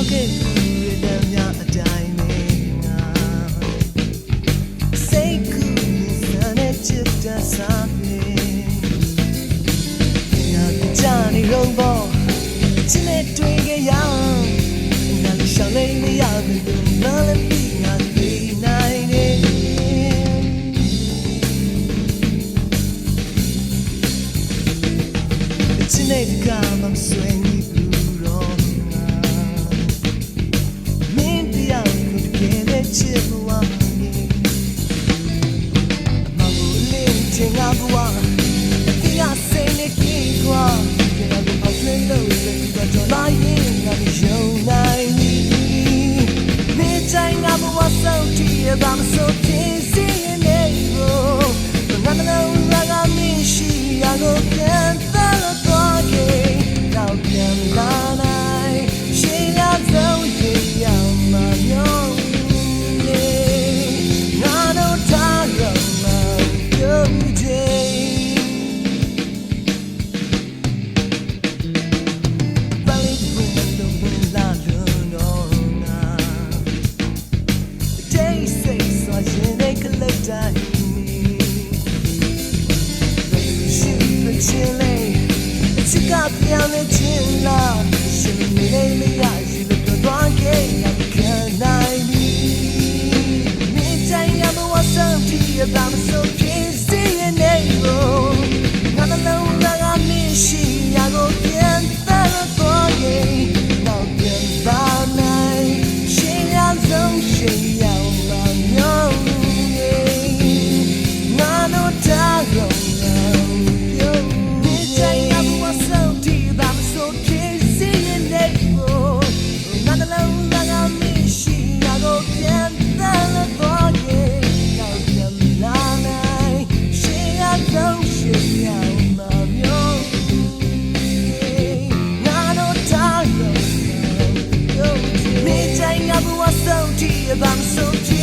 ကြောက်ခဲ့ဘူးရဲ့လမ်းများအတိုင်းပဲငါစိတ်ကူးနေစတဲ့ချစ်တတ်စားနေငါကကြာနေလုံးပေါ်ချစ်နဲ့တွေ့ခဲ့ရငါလည်းရှောင်နေမရဘူးမလည်းပြီးငါသိနိုင်နေချစ်နဲ့တကမှမဆွေးချင်းငါဘဝဒီရစင်နေကြီးကွာဒီရတော့ပေါက်တွင်လို့စပြီးတော့ကျွန်တော်ရင်ငါမယုံနိုင်နေတိုင်းငါဘဝစောင့်ကြည့်ရတာမစိုးပြင်းပြန်လေချင်းလာရှင်မနေမရရှိလို့တော့ခဲ့ရခဲ့နိုင်ပြီနေတိုင်းရမဝဆန်တီးရတာမဆုံး so deep, I'm so deep.